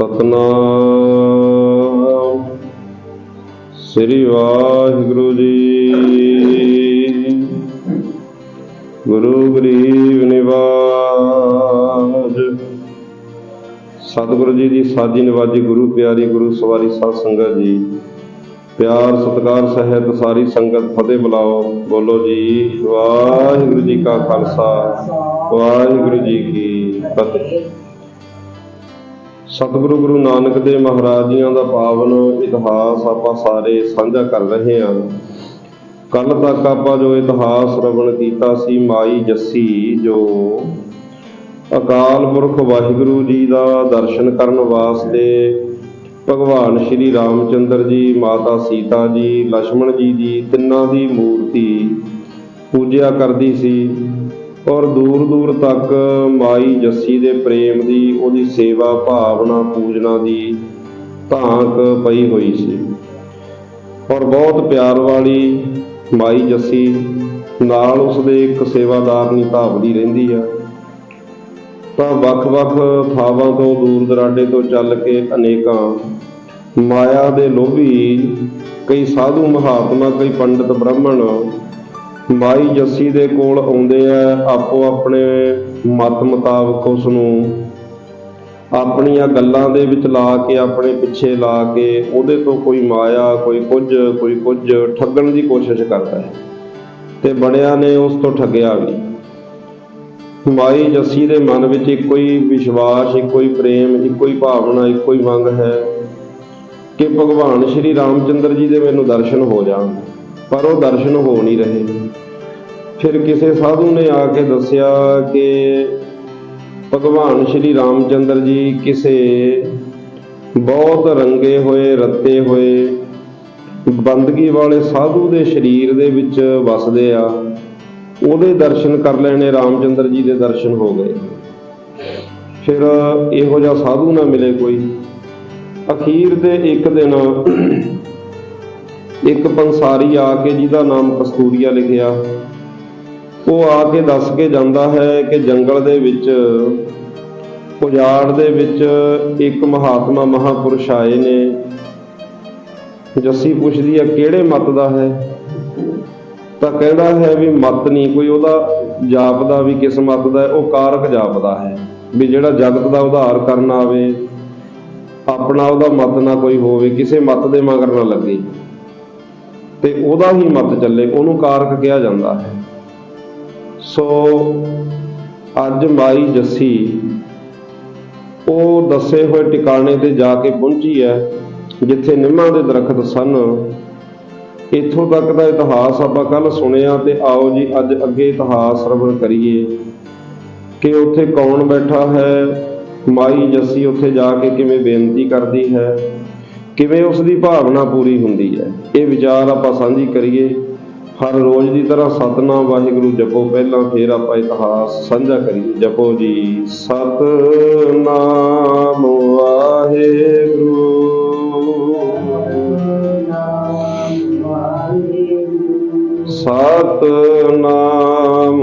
ਸਤਨਾਮ। ਸ੍ਰੀ ਵਾਹਿਗੁਰੂ ਜੀ। ਗੁਰੂ ਗਰੀਬ ਨਿਵਾਜ ਸਤਿਗੁਰੂ ਜੀ ਦੀ ਸਾਜੀ ਨਿਵਾਜੀ ਗੁਰੂ ਪਿਆਰੀ ਗੁਰੂ ਸਵਾਰੀ ਸਾਧ ਸੰਗਤ ਜੀ। ਪਿਆਰ, ਸਤਿਕਾਰ, ਸਹਿਤ ਸਾਰੀ ਸੰਗਤ ਫਤਿਹ ਬੁਲਾਓ। ਬੋਲੋ ਜੀ, ਵਾਹਿਗੁਰੂ ਜੀ ਕਾ ਖਾਲਸਾ, ਵਾਹਿਗੁਰੂ ਜੀ ਕੀ ਫਤਿਹ। ਸਤਿਗੁਰੂ ਗੁਰੂ ਨਾਨਕ ਦੇ ਮਹਾਰਾਜ ਜੀਆਂ ਦਾ ਪਾਵਨ ਇਤਿਹਾਸ ਆਪਾਂ ਸਾਰੇ ਸਾਂਝਾ ਕਰ ਰਹੇ ਹਾਂ। ਕੱਲ ਤੱਕ ਆਪਾਂ ਜੋ ਇਤਿਹਾਸ ਰਵਣ ਕੀਤਾ ਸੀ ਮਾਈ ਜੱਸੀ, ਜੋ ਅਕਾਲ ਪੁਰਖ ਵਾਹਿਗੁਰੂ ਜੀ ਦਾ ਦਰਸ਼ਨ ਕਰਨ ਵਾਸਤੇ ਭਗਵਾਨ ਸ਼੍ਰੀ ਰਾਮਚੰਦਰ ਜੀ, ਮਾਤਾ ਸੀਤਾ ਜੀ ਲక్ష్మణ ਜੀ ਦੀ ਤਿੰਨਾਂ ਦੀ ਮੂਰਤੀ ਪੂਜਿਆ ਕਰਦੀ ਸੀ। ਔਰ ਦੂਰ ਦੂਰ ਤੱਕ ਮਾਈ ਜੱਸੀ ਦੇ ਪ੍ਰੇਮ ਦੀ, ਉਹਦੀ ਸੇਵਾ ਭਾਵਨਾ ਪੂਜਨਾ ਦੀ ਧਾਂਕ ਪਈ ਹੋਈ ਸੀ। ਔਰ ਬਹੁਤ ਪਿਆਰ ਵਾਲੀ ਮਾਈ ਜੱਸੀ ਨਾਲ ਉਸਦੇ ਇੱਕ ਸੇਵਾਦਾਰ ਸੇਵਾਦਾਰਨੀ ਧਾਵਦੀ ਰਹਿੰਦੀ ਆ। ਤਾਂ ਵੱਖ-ਵੱਖ ਥਾਵਾਂ ਤੋਂ ਦੂਰ ਦਰਾਡੇ ਤੋਂ ਚੱਲ ਕੇ ਅਨੇਕਾਂ ਮਾਇਆ ਦੇ ਲੋਭੀ, ਕਈ ਸਾਧੂ ਮਹਾਤਮਾ, ਕਈ ਪੰਡਿਤ ਬ੍ਰਾਹਮਣ ਮਾਈ ਜੱਸੀ ਦੇ ਕੋਲ ਆਉਂਦੇ ਆ, ਆਪੋ ਆਪਣੇ ਮਤ ਮੁਤਾਬਕ ਉਸ ਨੂੰ ਆਪਣੀਆਂ ਗੱਲਾਂ ਦੇ ਵਿੱਚ ਲਾ ਕੇ, ਆਪਣੇ ਪਿੱਛੇ ਲਾ ਕੇ, ਉਹਦੇ ਤੋਂ ਕੋਈ ਮਾਇਆ, ਕੋਈ ਕੁਝ ਕੋਈ ਕੁਝ ਠੱਗਣ ਦੀ ਕੋਸ਼ਿਸ਼ ਕਰਦਾ ਹੈ। ਤੇ ਬੜਿਆਂ ਨੇ ਉਸ ਤੋਂ ਠੱਗਿਆ ਵੀ। ਮਾਈ ਜੱਸੀ ਦੇ ਮਨ ਵਿੱਚ ਇੱਕੋ ਹੀ ਵਿਸ਼ਵਾਸ, ਇੱਕੋ ਹੀ ਪ੍ਰੇਮ, ਇੱਕੋ ਹੀ ਭਾਵਨਾ, ਇੱਕੋ ਹੀ ਮੰਗ ਹੈ ਕਿ ਭਗਵਾਨ ਸ਼੍ਰੀ ਰਾਮਚੰਦਰ ਜੀ ਦੇ ਮੈਨੂੰ ਦਰਸ਼ਨ ਹੋ ਜਾਣ। ਪਰ ਉਹ ਦਰਸ਼ਨ ਹੋ ਨਹੀਂ ਰਹੇ। ਫਿਰ ਕਿਸੇ ਸਾਧੂ ਨੇ ਆ ਕੇ ਦੱਸਿਆ ਕਿ ਭਗਵਾਨ ਸ਼੍ਰੀ ਰਾਮਚੰਦਰ ਜੀ ਕਿਸੇ ਬਹੁਤ ਰੰਗੇ ਹੋਏ, ਰੱਤੇ ਹੋਏ ਬੰਦਗੀ ਵਾਲੇ ਸਾਧੂ ਦੇ ਸਰੀਰ ਦੇ ਵਿੱਚ ਵਸਦੇ ਆ। ਉਹਦੇ ਦਰਸ਼ਨ ਕਰ ਲੈਣੇ, ਰਾਮਚੰਦਰ ਜੀ ਦੇ ਦਰਸ਼ਨ ਹੋ ਗਏ। ਫਿਰ ਇਹੋ ਜਿਹਾ ਸਾਧੂ ਨਾ ਮਿਲੇ ਕੋਈ। ਅਖੀਰ ਦੇ ਇੱਕ ਦਿਨ ਇੱਕ ਪੰਸਾਰੀ ਆ ਕੇ ਜਿਹਦਾ ਨਾਮ ਕਸਤੂਰੀਆ ਲਿਖਿਆ। ਉਹ ਆ ਕੇ ਦੱਸ ਕੇ ਜਾਂਦਾ ਹੈ ਕਿ ਜੰਗਲ ਦੇ ਵਿੱਚ ਉਜਾੜ ਦੇ ਵਿੱਚ ਇੱਕ ਮਹਾਤਮਾ ਮਹਾਪੁਰਸ਼ ਆਏ ਨੇ। ਜੱਸੀ ਪੁੱਛਦੀ ਹੈ, ਕਿਹੜੇ ਮਤ ਦਾ ਹੈ? ਤਾਂ ਕਹਿੰਦਾ ਹੈ ਵੀ ਮਤ ਨਹੀਂ, ਕੋਈ ਉਹਦਾ ਜਾਪਦਾ ਵੀ ਕਿਸ ਮਤ ਦਾ ਉਹ ਕਾਰਕ ਜਾਪਦਾ ਹੈ। ਵੀ ਜਿਹੜਾ ਜਗਤ ਦਾ ਉਧਾਰ ਕਰਨ ਆਵੇ, ਆਪਣਾ ਉਹਦਾ ਮਤ ਨਾ ਕੋਈ ਹੋਵੇ, ਕਿਸੇ ਮਤ ਦੇ ਮਗਰ ਨਾ ਲੱਗੇ। ਤੇ ਉਹਦਾ ਹੀ ਮਤ ਚੱਲੇ, ਉਹਨੂੰ ਕਾਰਕ ਕਿਹਾ ਜਾਂਦਾ ਹੈ। ਸੋ ਅੱਜ ਮਾਈ ਜੱਸੀ ਉਹ ਦੱਸੇ ਹੋਏ ਟਿਕਾਣੇ ਤੇ ਜਾ ਕੇ ਪਹੁੰਚੀ ਹੈ, ਜਿੱਥੇ ਨਿੰਮਾਂ ਦੇ ਦਰਖਤ ਸਨ। ਇੱਥੋਂ ਤੱਕ ਦਾ ਇਤਿਹਾਸ ਆਪਾਂ ਕੱਲ ਸੁਣਿਆ ਤੇ ਆਓ ਜੀ, ਅੱਜ ਅੱਗੇ ਇਤਿਹਾਸ ਸਰਵਣ ਕਰੀਏ ਕਿ ਉੱਥੇ ਕੌਣ ਬੈਠਾ ਹੈ, ਮਾਈ ਜੱਸੀ ਉੱਥੇ ਜਾ ਕੇ ਕਿਵੇਂ ਬੇਨਤੀ ਕਰਦੀ ਹੈ। ਕਿਵੇਂ ਉਸ ਦੀ ਭਾਵਨਾ ਪੂਰੀ ਹੁੰਦੀ ਹੈ? ਇਹ ਵਿਚਾਰ ਆਪਾਂ ਸਾਂਝੀ ਕਰੀਏ। ਹਰ ਰੋਜ਼ ਦੀ ਤਰ੍ਹਾਂ ਸਤਨਾਮ ਵਾਹਿਗੁਰੂ ਜਪੋ। ਪਹਿਲਾਂ ਫਿਰ ਆਪਾਂ ਇਤਿਹਾਸ ਸਾਂਝਾ ਕਰੀਏ। ਜਪੋ ਜੀ, ਸਤਨਾਮ ਵਾਹਿਗੁਰੂ। ਸਤਨਾਮ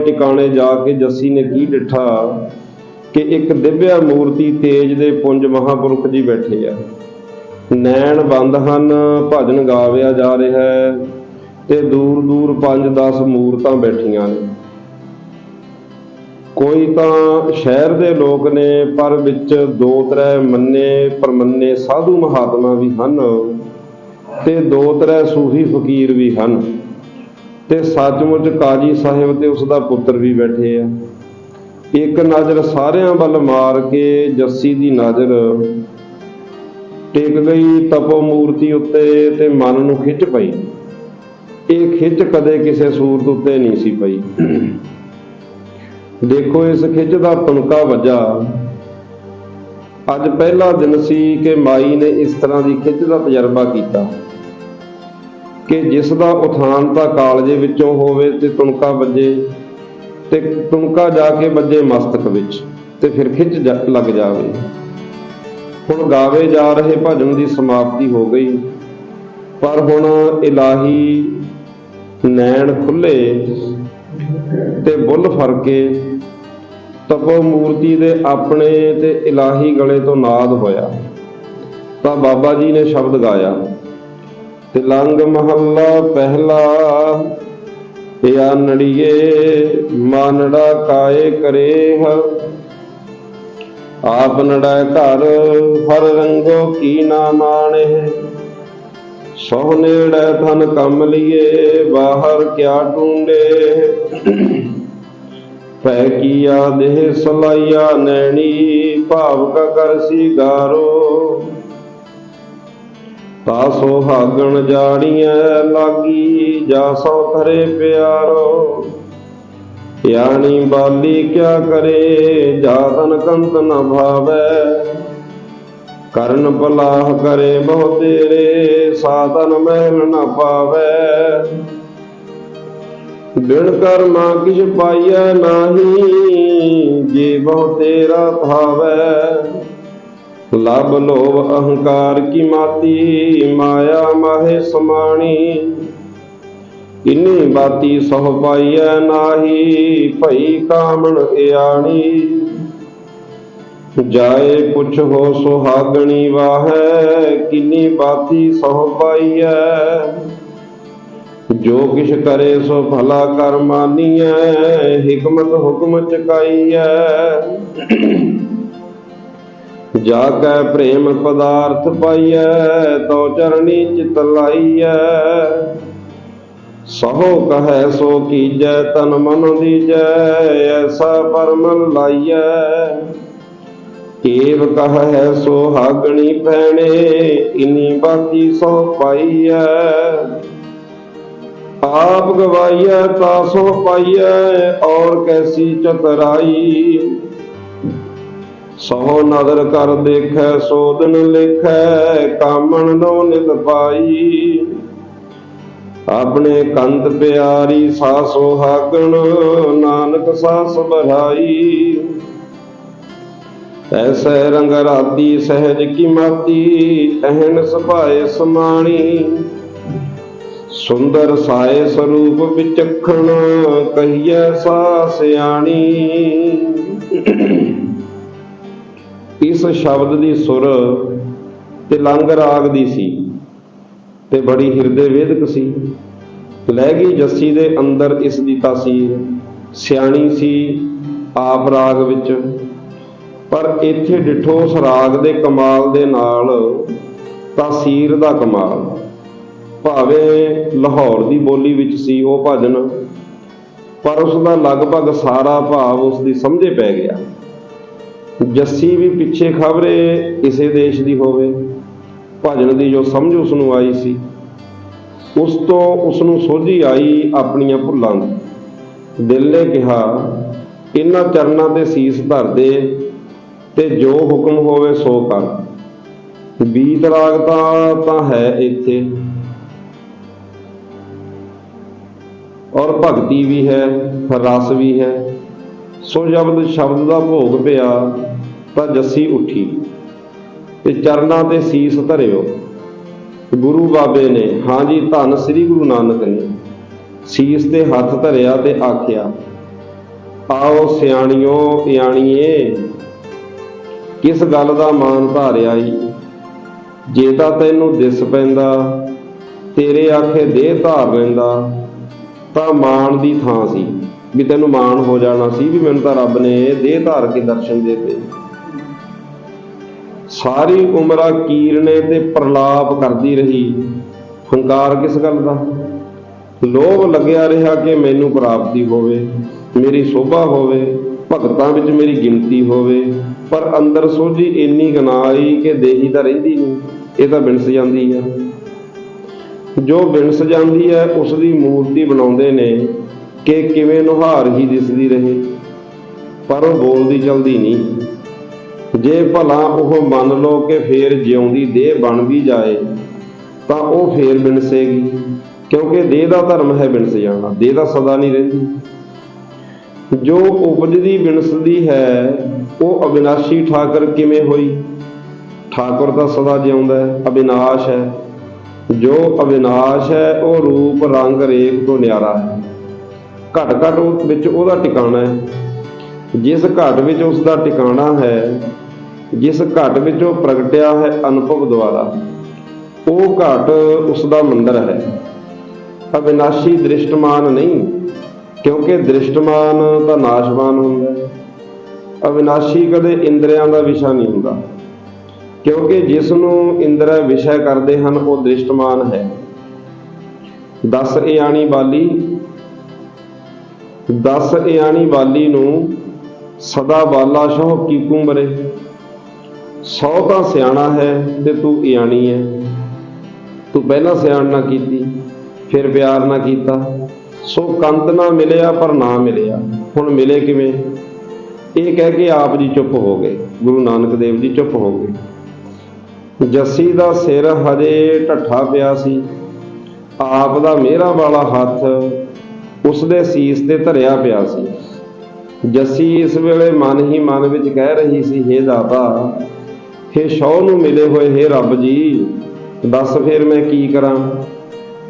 ਟਿਕਾਣੇ ਜਾ ਕੇ ਜੱਸੀ ਨੇ ਕੀ ਡਿਠਾ? ਕਿ ਇੱਕ ਦਿਵਿਆ ਮੂਰਤੀ ਤੇਜ ਦੇ ਪੁੰਜ ਮਹਾਪੁਰਖ ਜੀ ਬੈਠੇ ਆ। ਨੈਣ ਬੰਦ ਹਨ, ਭਜਨ ਗਾਵਿਆ ਜਾ ਰਿਹਾ ਹੈ ਤੇ ਦੂਰ ਦੂਰ 5-10 ਮੂਰਤਾਂ ਬੈਠੀਆਂ ਨੇ। ਕੋਈ ਤਾਂ ਸ਼ਹਿਰ ਦੇ ਲੋਕ ਨੇ, ਪਰ ਵਿੱਚ ਦੋ ਤਰੇ ਮੰਨੇ, ਪਰਮੰਨੇ ਸਾਧੂ ਮਹਾਤਮਾ ਵੀ ਹਨ ਤੇ ਦੋ ਤਰੇ ਸੂਫੀ ਫਕੀਰ ਵੀ ਹਨ। ਤੇ ਸੱਚਮੁੱਚ ਕਾਜੀ ਸਾਹਿਬ ਤੇ ਉਸ ਦਾ ਪੁੱਤਰ ਵੀ ਬੈਠੇ ਆ। ਇੱਕ ਨਜ਼ਰ ਸਾਰਿਆਂ ਵੱਲ ਮਾਰ ਕੇ ਜੱਸੀ ਦੀ ਨਜ਼ਰ ਟਿਕ ਗਈ ਤਪੋ ਮੂਰਤੀ ਉੱਤੇ ਤੇ ਮਨ ਨੂੰ ਖਿੱਚ ਪਈ। ਇਹ ਖਿੱਚ ਕਦੇ ਕਿਸੇ ਸੂਰਤ ਉੱਤੇ ਨਹੀਂ ਸੀ ਪਈ। ਦੇਖੋ ਇਸ ਖਿੱਚ ਦਾ ਤੁਣਕਾ ਵੱਜਾ। ਅੱਜ ਪਹਿਲਾ ਦਿਨ ਸੀ ਕਿ ਮਾਈ ਨੇ ਇਸ ਤਰ੍ਹਾਂ ਦੀ ਖਿੱਚ ਦਾ ਤਜਰਬਾ ਕੀਤਾ। ਕਿ ਜਿਸ ਦਾ ਉਥਾਨ ਤਾਂ ਕਾਲਜੇ ਵਿੱਚੋਂ ਹੋਵੇ ਤੇ ਤੁਣਕਾ ਵੱਜੇ ਤੇ ਤੁਣਕਾ ਜਾ ਕੇ ਵੱਜੇ ਮਸਤਕ ਵਿੱਚ ਤੇ ਫਿਰ ਖਿੱਚ ਜਾ- ਲੱਗ ਜਾਵੇ। ਹੁਣ ਗਾਵੇ ਜਾ ਰਹੇ ਭਜਨ ਦੀ ਸਮਾਪਤੀ ਹੋ ਗਈ। ਪਰ ਹੁਣ ਇਲਾਹੀ ਨੈਣ ਖੁੱਲੇ ਤੇ ਬੁੱਲ ਫਰਕੇ, ਤਪੋ ਮੂਰਤੀ ਦੇ ਆਪਣੇ ਤੇ ਇਲਾਹੀ ਗਲੇ ਤੋਂ ਨਾਦ ਹੋਇਆ। ਤਾਂ ਬਾਬਾ ਜੀ ਨੇ ਸ਼ਬਦ ਗਾਇਆ। ਤਿਲੰਗ ਮਹੱਲਾ ਪਹਿਲਾ ਯਾ ਨੜੀਏ, ਮਾਨੜਾ ਕਾਏ ਕਰੇ ਆਪ ਨੜਾ ਘਰ, ਹਰ ਰੰਗੋ ਕੀ ਨਾ ਮਾਣੇ। ਸੋਹ ਨੇੜੇ ਧਨ ਕੰਮ ਬਾਹਰ ਕਿਆ ਟੂੰਡੇ ਪੈ ਕੀਆ ਦੇਹ ਸਲਾਈਆ ਨੈਣੀ ਭਾਵ ਕਾ ਕਰ ਸੀ ਗਾਰੋ ਤਾ ਸੁਹਾਗਣ ਜਾੜੀਆਂ ਲਾਗੀ, ਜਾ ਸੋ ਕਰੇ ਪਿਆਰੋ। ਯਾਨੀ ਬਾਲੀ ਕਿਆ ਕਰੇ ਜਾਤਨ ਕੰਤ ਨ ਭਾਵੈ। ਕਰਨ ਪਲਾਹ ਕਰੇ ਬਹੁ ਤੇਰੇ, ਸਾਧਨ ਮਹਿਲ ਨ ਪਾਵੈ। ਬਿਨ ਕਰਮਾ ਕਿਛ ਪਾਈਐ ਨਾਹੀ, ਜੇ ਬਹੁ ਤੇਰਾ ਭਾਵੈ। ਲਬ ਲੋਭ ਅਹੰਕਾਰ ਕੀ ਮਾਤੀ, ਮਾਇਆ ਮਾਹੇ ਸਮਾਣੀ। ਇਨੀ ਬਾਤੀ ਸਹ ਪਾਈਐ ਨਾਹੀ, ਭਈ ਕਾਮਣ ਇਆਣੀ। ਜਾਏ ਪੁੱਛ ਹੋ ਸੁਹਾਗਣੀ ਵਾਹੈ, ਕਿੰਨੀ ਬਾਤੀ ਸਹ ਪਾਈਐ। ਜੋ ਕਿਛ ਕਰੇ ਸੋ ਭਲਾ ਕਰ ਮਾਨੀਐ, ਹਕਮਤ ਹੁਕਮ ਚਕਾਈਐ। ਜਾ ਕੈ ਪ੍ਰੇਮ ਪਦਾਰਥ ਪਾਈਐ ਤੋ ਚਰਣੀ ਚਿਤ ਲਾਈਐ। ਸਹੋ ਕਹੈ ਸੋ ਕੀਜੈ, ਤਨ ਮਨ ਦੀਜੈ, ਐਸਾ ਪਰਮ ਲਾਈਐ। ਏਵ ਕਹੈ ਸੋ ਹਾਗਣੀ ਪੈਣੇ, ਇਨੀ ਬਾਤੀ ਸੋ ਪਾਈਐ। ਆਪ ਗਵਾਈਐ, ਤਾ ਸੋ ਪਾਈਐ, ਔਰ ਕੈਸੀ ਚਤਰਾਈ। ਸੋ ਨਦਰ ਕਰ ਦੇਖੈ, ਸੋਧਨ ਲਿਖੈ, ਕਾਮਣ ਨੋ ਨਿਤ ਪਾਈ। ਆਪਣੇ ਕੰਤ ਪਿਆਰੀ ਸਾਸੋ ਹਾਗਣ ਨਾਨਕ ਸਾਸ ਬਹਾਈ ਐਸੈ ਰੰਗ ਰਾਤੀ ਸਹਿਜ ਕੀ ਮਾਤੀ ਅਹਨ ਸੁਭਾਏ ਸਮਾਣੀ। ਸੁੰਦਰ ਸਾਏ ਸਰੂਪ ਵਿਚਖਣ, ਕਹੀਐ ਸਾ ਸਿਆਣੀ। ਇਸ ਸ਼ਬਦ ਦੀ ਸੁਰ ਤੇ ਲੰਗ ਰਾਗ ਦੀ ਸੀ ਤੇ ਬੜੀ ਹਿਰਦੇ ਵੇਦਕ ਸੀ। ਲੈ ਗਈ ਜੱਸੀ ਦੇ ਅੰਦਰ ਇਸ ਦੀ ਤਾਸੀਰ। ਸਿਆਣੀ ਸੀ ਆਪ ਰਾਗ ਵਿੱਚ। ਪਰ ਇੱਥੇ ਡਿਠੋ ਉਸ ਰਾਗ ਦੇ ਕਮਾਲ ਦੇ ਨਾਲ ਤਾਸੀਰ ਦਾ ਕਮਾਲ। ਭਾਵੇਂ ਲਾਹੌਰ ਦੀ ਬੋਲੀ ਵਿੱਚ ਸੀ ਉਹ ਭਜਨ, ਪਰ ਉਸ ਦਾ ਲਗਭਗ ਸਾਰਾ ਭਾਵ ਉਸ ਦੀ ਸਮਝੇ ਪੈ ਗਿਆ। ਜੱਸੀ ਵੀ ਪਿੱਛੇ ਖਬਰੇ ਇਸੇ ਦੇਸ਼ ਦੀ ਹੋਵੇ, ਭਜਨ ਦੀ ਜੋ ਸਮਝ ਉਸ ਨੂੰ ਆਈ ਸੀ, ਉਸ ਤੋਂ ਉਸ ਨੂੰ ਸੋਝੀ ਆਈ ਆਪਣੀਆਂ ਭੁੱਲਾਂ ਦੀ। ਦਿਲ ਨੇ ਕਿਹਾ ਇਹਨਾਂ ਚਰਨਾਂ ਤੇ ਸੀਸ ਧਰ ਦੇ ਤੇ ਜੋ ਹੁਕਮ ਹੋਵੇ ਸੋ ਕਰ। ਬੀਤ ਰਾਗ ਤਾਂ ਤਾਂ ਹੈ ਇੱਥੇ। ਔਰ ਭਗਤੀ ਵੀ ਹੈ, ਰਸ ਵੀ ਹੈ। ਸੋ ਜਬਦ ਸ਼ਬਦ ਦਾ ਭੋਗ ਪਿਆ ਤਾਂ ਜੱਸੀ ਉੱਠੀ ਤੇ ਚਰਨਾਂ ਤੇ ਸੀਸ ਧਰਿਓ। ਗੁਰੂ ਬਾਬੇ ਨੇ ਹਾਂਜੀ ਧੰਨ ਸ੍ਰੀ ਗੁਰੂ ਨਾਨਕ ਨੇ। ਸੀਸ ਤੇ ਹੱਥ ਧਰਿਆ ਤੇ ਆਖਿਆ, ਆਓ ਸਿਆਣਿਓ ਇਆਣੀਏ ਕਿਸ ਗੱਲ ਦਾ ਮਾਨ ਧਾਰਿਆ ਈ? ਜੇ ਤਾਂ ਤੈਨੂੰ ਦਿਸ ਪੈਂਦਾ, ਤੇਰੇ ਆਖੇ ਦੇਹ ਧਾਰ ਲੈਂਦਾ, ਤਾਂ ਮਾਣ ਦੀ ਥਾਂ ਸੀ। ਵੀ ਤੈਨੂੰ ਮਾਣ ਹੋ ਜਾਣਾ ਸੀ, ਵੀ ਮੈਨੂੰ ਤਾਂ ਰੱਬ ਨੇ ਦੇਹ ਧਾਰ ਕੇ ਦਰਸ਼ਨ ਦਿੱਤੇ। ਸਾਰੀ ਉਮਰਾਂ ਕੀਰਨੇ ਤੇ ਪ੍ਰਲਾਪ ਕਰਦੀ ਰਹੀ। ਹੰਕਾਰ ਕਿਸ ਗੱਲ ਦਾ? ਲੋਭ ਲੱਗਿਆ ਰਿਹਾ ਕਿ ਮੈਨੂੰ ਪ੍ਰਾਪਤੀ ਹੋਵੇ, ਮੇਰੀ ਸੋਭਾ ਹੋਵੇ, ਭਗਤਾਂ ਵਿੱਚ ਮੇਰੀ ਗਿਣਤੀ ਹੋਵੇ। ਪਰ ਅੰਦਰ ਸੋਝੀ ਇੰਨੀ ਗਨਾਈ ਕਿ ਦੇਹੀ ਤਾਂ ਰਹਿੰਦੀ ਨਹੀਂ, ਇਹ ਤਾਂ ਬਿਨਸ ਜਾਂਦੀ ਆ। ਜੋ ਬਿਨਸ ਜਾਂਦੀ ਹੈ ਉਸ ਦੀ ਮੂਰਤੀ ਬਣਾਉਂਦੇ ਨੇ ਕਿ ਕਿਵੇਂ ਨੁਹਾਰ ਹੀ ਦਿਸਦੀ ਰਹੇ, ਪਰ ਉਹ ਬੋਲਦੀ ਚਲਦੀ ਨਹੀਂ। ਜੇ ਭਲਾ ਉਹ ਮੰਨ ਲਓ ਕਿ ਫੇਰ ਜਿਉਂਦੀ ਦੇਹ ਬਣ ਵੀ ਜਾਏ, ਤਾਂ ਉਹ ਫੇਰ ਬਿਨਸੇਗੀ ਕਿਉਂਕਿ ਦੇਹ ਦਾ ਧਰਮ ਹੈ ਬਿਨਸ ਜਾਣਾ ਦੇਹ ਦਾ ਸਦਾ ਨਹੀਂ ਰਹਿੰਦੀ। ਜੋ ਉਪਜਦੀ ਬਿਨਸਦੀ ਹੈ, ਉਹ ਅਬਿਨਾਸ਼ੀ ਠਾਕਰ ਕਿਵੇਂ ਹੋਈ? ਠਾਕੁਰ ਤਾਂ ਸਦਾ ਜਿਉਂਦਾ ਹੈ, ਅਬਿਨਾਸ਼ ਹੈ। ਜੋ ਅਬਿਨਾਸ਼ ਹੈ, ਉਹ ਰੂਪ, ਰੰਗ, ਰੇਖ ਤੋਂ ਨਿਆਰਾ ਹੈ। ਘਟ ਘਟ ਵਿੱਚ ਉਹਦਾ ਟਿਕਾਣਾ ਹੈ। ਜਿਸ ਘਟ ਵਿੱਚ ਉਸ ਦਾ ਟਿਕਾਣਾ ਹੈ ਜਿਸ ਘਟ ਵਿੱਚੋਂ ਪ੍ਰਗਟਿਆ ਹੈ ਅਨੁਭਵ ਦੁਆਰਾ, ਉਹ ਘਟ ਉਸ ਦਾ ਮੰਦਰ ਹੈ। ਅਵਿਨਾਸ਼ੀ ਦ੍ਰਿਸ਼ਟਮਾਨ ਨਹੀਂ, ਕਿਉਂਕਿ ਦ੍ਰਿਸ਼ਟਮਾਨ ਤਾਂ ਨਾਸ਼ਵਾਨ ਹੁੰਦਾ ਹੈ। ਅਵਿਨਾਸ਼ੀ ਕਦੇ ਇੰਦਰੀਆਂ ਦਾ ਵਿਸ਼ਾ ਨਹੀਂ ਹੁੰਦਾ, ਕਿਉਂਕਿ ਜਿਸ ਨੂੰ ਇੰਦਰ ਵਿਸ਼ਾ ਕਰਦੇ ਹਨ, ਉਹ ਦ੍ਰਿਸ਼ਟਮਾਨ ਹੈ। ਦਸ ਇਆਣੀ ਬਾਲੀ, ਦਸ ਇਆਣੀ ਬਾਲੀ ਨੂੰ ਸਦਾ ਬਾਲਾ ਸ਼ੋਹ ਕੀਕੂ ਮਰੇ ਸੌ ਤਾਂ ਸਿਆਣਾ ਹੈ ਤੇ ਤੂੰ ਇਆਣੀ ਹੈ। ਤੂੰ ਪਹਿਲਾਂ ਸਿਆਣ ਨਾ ਕੀਤੀ, ਫਿਰ ਪਿਆਰ ਨਾ ਕੀਤਾ। ਸੋ ਕੰਤ ਨਾ ਮਿਲਿਆ ਪਰ ਨਾ ਮਿਲਿਆ। ਹੁਣ ਮਿਲੇ ਕਿਵੇਂ? ਇਹ ਕਹਿ ਕੇ ਆਪ ਜੀ ਚੁੱਪ ਹੋ ਗਏ। ਗੁਰੂ ਨਾਨਕ ਦੇਵ ਜੀ ਚੁੱਪ ਹੋ ਗਏ। ਜੱਸੀ ਦਾ ਸਿਰ ਹਜੇ ਢੱਠਾ ਪਿਆ ਸੀ। ਆਪ ਦਾ ਮਿਹਰਾ ਵਾਲਾ ਹੱਥ ਉਸ ਦੇ ਸੀਸ ਤੇ ਧਰਿਆ ਪਿਆ ਸੀ। ਜੱਸੀ ਇਸ ਵੇਲੇ ਮਨ ਹੀ ਮਨ ਵਿੱਚ ਕਹਿ ਰਹੀ ਸੀ, ਹੇ ਦਾਤਾ ਹੇ ਸ਼ੌ ਨੂੰ ਮਿਲੇ ਹੋਏ ਹੇ ਰੱਬ ਜੀ, ਦੱਸ ਫਿਰ ਮੈਂ ਕੀ ਕਰਾਂ?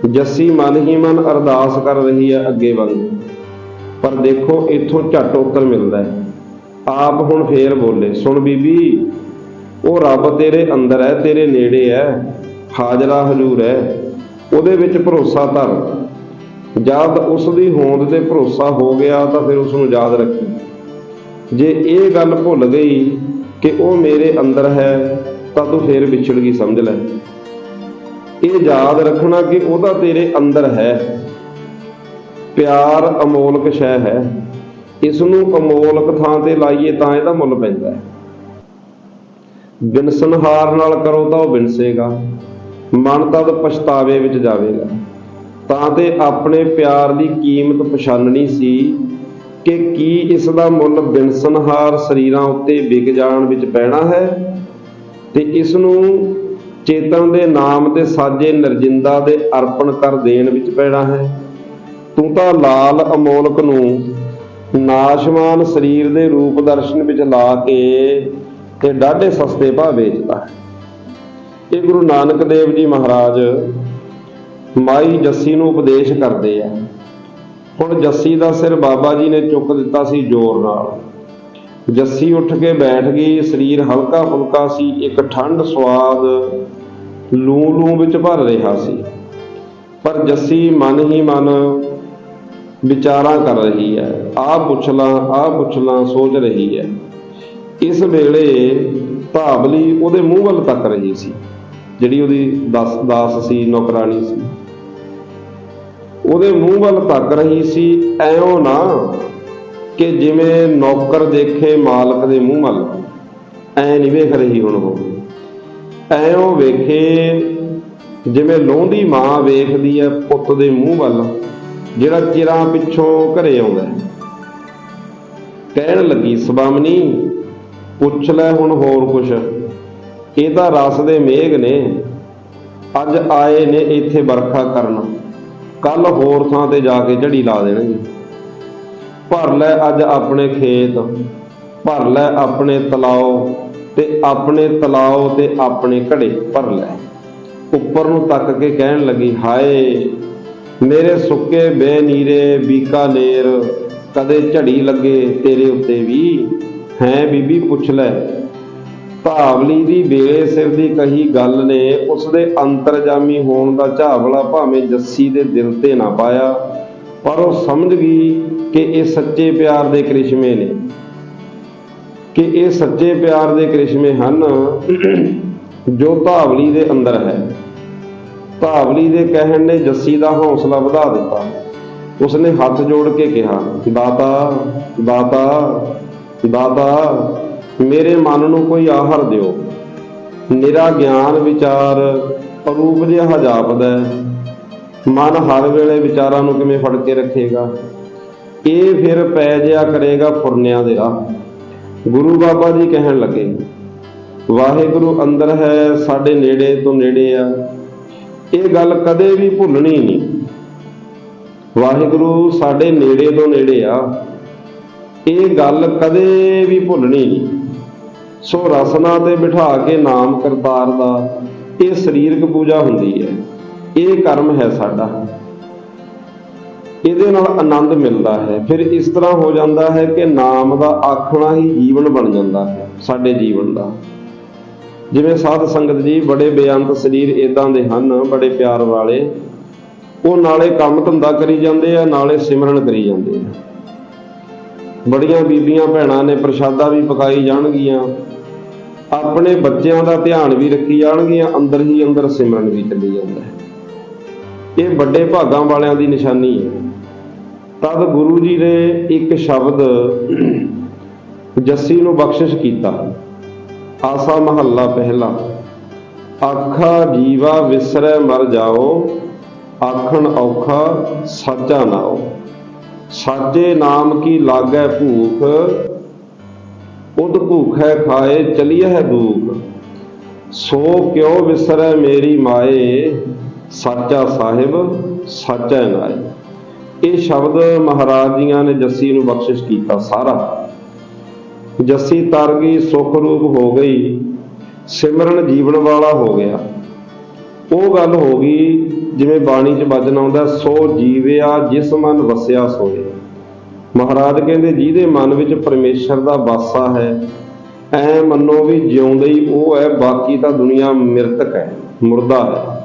ਜੱਸੀ ਮਨ ਹੀ ਮਨ ਅਰਦਾਸ ਕਰ ਰਹੀ ਹੈ ਅੱਗੇ ਵੱਲ। ਪਰ ਦੇਖੋ, ਇੱਥੋਂ ਝੱਟ ਉੱਤਰ ਮਿਲਦਾ ਹੈ। ਆਪ ਹੁਣ ਫੇਰ ਬੋਲੇ, ਸੁਣ ਬੀਬੀ, ਉਹ ਰੱਬ ਤੇਰੇ ਅੰਦਰ ਹੈ, ਤੇਰੇ ਨੇੜੇ ਹੈ, ਹਾਜ਼ਰਾ ਹਜ਼ੂਰ ਹੈ। ਉਹਦੇ ਵਿੱਚ ਭਰੋਸਾ ਧਰ। ਜਦ ਉਸ ਦੀ ਹੋਂਦ ਤੇ ਭਰੋਸਾ ਹੋ ਗਿਆ, ਤਾਂ ਫਿਰ ਉਸ ਨੂੰ ਯਾਦ ਰੱਖੀ। ਜੇ ਇਹ ਗੱਲ ਭੁੱਲ ਗਈ ਕਿ ਉਹ ਮੇਰੇ ਅੰਦਰ ਹੈ, ਤਾਂ ਤੂੰ ਫੇਰ ਵਿਛੜ ਗਈ, ਸਮਝ ਲੈ। ਇਹ ਯਾਦ ਰੱਖਣਾ ਕਿ ਉਹਦਾ ਤੇਰੇ ਅੰਦਰ ਹੈ। ਪਿਆਰ ਅਮੋਲਕ ਸ਼ੈ ਹੈ। ਇਸ ਨੂੰ ਅਮੋਲਕ ਥਾਂ ਤੇ ਲਾਈਏ ਤਾਂ ਇਹਦਾ ਮੁੱਲ ਪੈਂਦਾ ਹੈ। ਬਿਨਸਨਹਾਰ ਨਾਲ ਕਰੋ ਤਾਂ ਉਹ ਬਿਨਸੇਗਾ। ਮਨ ਤਦ ਪਛਤਾਵੇ ਵਿੱਚ ਜਾਵੇਗਾ। ਤਾਂ ਤੇ ਆਪਣੇ ਪਿਆਰ ਦੀ ਕੀਮਤ ਪਛਾਨਣੀ ਸੀ। ਕਿ ਕੀ ਇਸ ਦਾ ਮੁੱਲ ਬਿਨਸਨਹਾਰ ਸਰੀਰਾਂ ਉੱਤੇ ਵਿਕ ਜਾਣ ਵਿੱਚ ਪੈਣਾ ਹੈ? ਤੇ ਇਸ ਨੂੰ ਚੇਤਨ ਦੇ ਨਾਮ ਤੇ ਸਾਜੇ ਨਰਜਿੰਦਾ ਦੇ ਅਰਪਣ ਕਰ ਦੇਣ ਵਿੱਚ ਪੈਣਾ ਹੈ। ਤੂੰ ਤਾਂ ਲਾਲ ਅਮੋਲਕ ਨੂੰ ਨਾਸ਼ਵਾਨ ਸਰੀਰ ਦੇ ਰੂਪ ਦਰਸ਼ਨ ਵਿੱਚ ਲਾ ਕੇ ਤੇ ਡਾਢੇ ਸਸਤੇ ਭਾਅ ਵੇਚਦਾ ਹੈ। ਇਹ ਗੁਰੂ ਨਾਨਕ ਦੇਵ ਜੀ ਮਹਾਰਾਜ ਮਾਈ ਜੱਸੀ ਨੂੰ ਉਪਦੇਸ਼ ਕਰਦੇ ਆ। ਹੁਣ ਜੱਸੀ ਦਾ ਸਿਰ ਬਾਬਾ ਜੀ ਨੇ ਚੁੱਕ ਦਿੱਤਾ ਸੀ ਜ਼ੋਰ ਨਾਲ। ਜੱਸੀ ਉੱਠ ਕੇ ਬੈਠ ਗਈ, ਸਰੀਰ ਹਲਕਾ ਫੁਲਕਾ ਸੀ, ਇੱਕ ਠੰਡ ਸਵਾਦ ਲੂ ਲੂ ਵਿੱਚ ਭਰ ਰਿਹਾ ਸੀ। ਪਰ ਜੱਸੀ ਮਨ ਹੀ ਮਨ ਵਿਚਾਰਾਂ ਕਰ ਰਹੀ ਹੈ, ਆਹ ਪੁੱਛ ਲਾਂ ਆਹ ਪੁੱਛ ਲਾਂ ਸੋਚ ਰਹੀ ਹੈ। ਇਸ ਵੇਲੇ ਧਾਵਲੀ ਉਹਦੇ ਮੂੰਹ ਵੱਲ ਤੱਕ ਰਹੀ ਸੀ, ਜਿਹੜੀ ਉਹਦੀ ਦਾਸ ਦਾਸ ਸੀ ਨੌਕਰਾਨੀ ਸੀ। ਉਹਦੇ ਮੂੰਹ ਵੱਲ ਤੱਕ ਰਹੀ ਸੀ, ਐਉਂ ਨਾ ਕਿ ਜਿਵੇਂ ਨੌਕਰ ਦੇਖੇ ਮਾਲਕ ਦੇ ਮੂੰਹ ਵੱਲ। ਐ ਨਹੀਂ ਵੇਖ ਰਹੀ ਹੁਣ ਉਹ। ਐਉਂ ਵੇਖੇ ਜਿਵੇਂ ਲੋਂਦੀ ਮਾਂ ਵੇਖਦੀ ਹੈ ਪੁੱਤ ਦੇ ਮੂੰਹ ਵੱਲ, ਜਿਹੜਾ ਚਿਰਾਂ ਪਿੱਛੋਂ ਘਰੇ ਆਉਂਦਾ ਕਹਿਣ ਲੱਗੀ, ਸਬਾਮਨੀ, ਪੁੱਛ ਲੈ ਹੁਣ ਹੋਰ ਕੁਛ। ਇਹ ਤਾਂ ਰਸ ਦੇ ਮੇਘ ਨੇ। ਅੱਜ ਆਏ ਨੇ ਇੱਥੇ ਵਰਖਾ ਕਰਨ। ਕੱਲ ਹੋਰ ਥਾਂ ਤੇ ਜਾ ਕੇ ਝੜੀ ਲਾ ਦੇਣਗੇ। ਭਰ ਲੈ ਅੱਜ ਆਪਣੇ ਖੇਤ, ਭਰ ਲੈ ਆਪਣੇ ਤਲਾਓ ਤੇ ਆਪਣੇ ਤਲਾਓ ਤੇ ਆਪਣੇ ਘੜੇ, ਭਰ ਲੈ। ਉੱਪਰ ਨੂੰ ਤੱਕ ਕੇ ਕਹਿਣ ਲੱਗੀ, ਹਾਏ, ਮੇਰੇ ਸੁੱਕੇ ਬੇਨੀਰੇ ਬੀਕਾਨੇਰ ਕਦੇ ਝੜੀ ਲੱਗੇ ਤੇਰੇ ਉੱਤੇ ਵੀ। ਹੈ ਬੀਬੀ, ਪੁੱਛ ਲੈ। ਭਾਵਲੀ ਦੀ ਵੇਲੇ ਸਿਰ ਦੀ ਕਹੀ ਗੱਲ ਨੇ ਉਸ ਦੇ ਅੰਤਰਜਾਮੀ ਹੋਣ ਦਾ ਝਾਵਲਾ ਭਾਵੇਂ ਜੱਸੀ ਦੇ ਦਿਲ ਤੇ ਨਾ ਪਾਇਆ, ਪਰ ਉਹ ਸਮਝ ਗਈ ਕਿ ਇਹ ਸੱਚੇ ਪਿਆਰ ਦੇ ਕ੍ਰਿਸ਼ਮੇ ਨੇ। ਕਿ ਇਹ ਸੱਚੇ ਪਿਆਰ ਦੇ ਕ੍ਰਿਸ਼ਮੇ ਹਨ ਜੋ ਧਾਵਲੀ ਦੇ ਅੰਦਰ ਹੈ। ਧਾਵਲੀ ਦੇ ਕਹਿਣ ਨੇ ਜੱਸੀ ਦਾ ਹੌਸਲਾ ਵਧਾ ਦਿੱਤਾ। ਉਸਨੇ ਹੱਥ ਜੋੜ ਕੇ ਕਿਹਾ, ਦਾਤਾ ਦਾਤਾ ਦਾਤਾ ਮੇਰੇ ਮਨ ਨੂੰ ਕੋਈ ਆਹਰ ਦਿਓ। ਨਿਰਾ ਗਿਆਨ ਵਿਚਾਰ ਅਰੂਪ ਜਿਹਾ ਜਾਪਦਾ ਮਨ ਹਰ ਵੇਲੇ ਵਿਚਾਰਾਂ ਨੂੰ ਕਿਵੇਂ ਫੜ ਕੇ ਰੱਖੇਗਾ? ਇਹ ਫਿਰ ਪੈ ਜਿਆ ਕਰੇਗਾ ਫੁਰਨਿਆਂ ਦੇ ਰਾਹ। ਗੁਰੂ ਬਾਬਾ ਜੀ ਕਹਿਣ ਲੱਗੇ, ਵਾਹਿਗੁਰੂ ਅੰਦਰ ਹੈ, ਸਾਡੇ ਨੇੜੇ ਤੋਂ ਨੇੜੇ ਆ। ਇਹ ਗੱਲ ਕਦੇ ਵੀ ਭੁੱਲਣੀ ਨਹੀਂ। ਵਾਹਿਗੁਰੂ ਸਾਡੇ ਨੇੜੇ ਤੋਂ ਨੇੜੇ ਆ। ਇਹ ਗੱਲ ਕਦੇ ਵੀ ਭੁੱਲਣੀ ਨਹੀਂ। ਸੋ ਰਸਨਾ ਤੇ ਬਿਠਾ ਕੇ ਨਾਮ ਕਰਤਾਰ ਦਾ ਇਹ ਸਰੀਰਕ ਪੂਜਾ ਹੁੰਦੀ ਹੈ। ਇਹ ਕਰਮ ਹੈ ਸਾਡਾ। ਇਹਦੇ ਨਾਲ ਆਨੰਦ ਮਿਲਦਾ ਹੈ। ਫਿਰ ਇਸ ਤਰ੍ਹਾਂ ਹੋ ਜਾਂਦਾ ਹੈ ਕਿ ਨਾਮ ਦਾ ਆਖਣਾ ਹੀ ਜੀਵਨ ਬਣ ਜਾਂਦਾ ਹੈ, ਸਾਡੇ ਜੀਵਨ ਦਾ। ਜਿਵੇਂ ਸਾਧ ਸੰਗਤ ਜੀ, ਬੜੇ ਬੇਅੰਤ ਸਰੀਰ ਇਦਾਂ ਦੇ ਹਨ, ਬੜੇ ਪਿਆਰ ਵਾਲੇ। ਉਹ ਨਾਲੇ ਕੰਮ ਧੰਦਾ ਕਰੀ ਜਾਂਦੇ ਆ, ਨਾਲੇ ਸਿਮਰਨ ਕਰੀ ਜਾਂਦੇ ਆ। ਬੜੀਆਂ ਬੀਬੀਆਂ ਭੈਣਾਂ ਨੇ ਪ੍ਰਸ਼ਾਦਾ ਵੀ ਪਕਾਈ ਜਾਣਗੀਆਂ। ਆਪਣੇ ਬੱਚਿਆਂ ਦਾ ਧਿਆਨ ਵੀ ਰੱਖੀ ਜਾਣਗੀਆਂ, ਅੰਦਰ ਹੀ ਅੰਦਰ ਸਿਮਰਨ ਵੀ ਚੱਲੀ ਜਾਂਦਾ ਹੈ। ਇਹ ਵੱਡੇ ਭਾਗਾਂ ਵਾਲਿਆਂ ਦੀ ਨਿਸ਼ਾਨੀ ਹੈ। ਤਦ ਗੁਰੂ ਜੀ ਨੇ ਇੱਕ ਸ਼ਬਦ ਜੱਸੀ ਨੂੰ ਬਖਸ਼ਿਸ਼ ਕੀਤਾ। ਆਸਾ ਮਹੱਲਾ ਪਹਿਲਾ, ਆਖਾ ਜੀਵਾ ਵਿਸਰੈ ਮਰ ਜਾਓ, ਆਖਣ ਔਖਾ ਸਾਚਾ ਨਾਓ। ਸਾਚੇ ਨਾਮ ਕੀ ਲਾਗੈ ਭੂਖ ਉਦ ਭੂਖੈ ਖਾਏ ਚਲੀਐ ਦੂਖ ਸੋ ਕਿਉ ਵਿਸਰੈ ਮੇਰੀ ਮਾਏ, ਸਾਚਾ ਸਾਹਿਬ, ਸਾਚਾ ਨਾਏ। ਇਹ ਸ਼ਬਦ ਮਹਾਰਾਜ ਜੀਆਂ ਨੇ ਜੱਸੀ ਨੂੰ ਬਖਸ਼ਿਸ਼ ਕੀਤਾ ਸਾਰਾ। ਜੱਸੀ ਤਰ ਗਈ ਸੁਖ ਰੂਪ ਹੋ ਗਈ, ਸਿਮਰਨ ਜੀਵਨ ਵਾਲਾ ਹੋ ਗਿਆ। ਉਹ ਗੱਲ ਹੋ ਗਈ, ਜਿਵੇਂ ਬਾਣੀ 'ਚ ਵਚਨ ਆਉਂਦਾ, ਸੋ ਜੀਵਿਆ ਜਿਸ ਮਨ ਵਸਿਆ ਸੋਏ ਮਹਾਰਾਜ ਕਹਿੰਦੇ, ਜਿਹਦੇ ਮਨ ਵਿੱਚ ਪਰਮੇਸ਼ਰ ਦਾ ਵਾਸਾ ਹੈ, ਐ ਮੰਨੋ ਵੀ ਜਿਉਂਦਾ ਹੀ ਉਹ ਹੈ, ਬਾਕੀ ਤਾਂ ਦੁਨੀਆ ਮਿਰਤਕ ਹੈ, ਮੁਰਦਾ ਹੈ।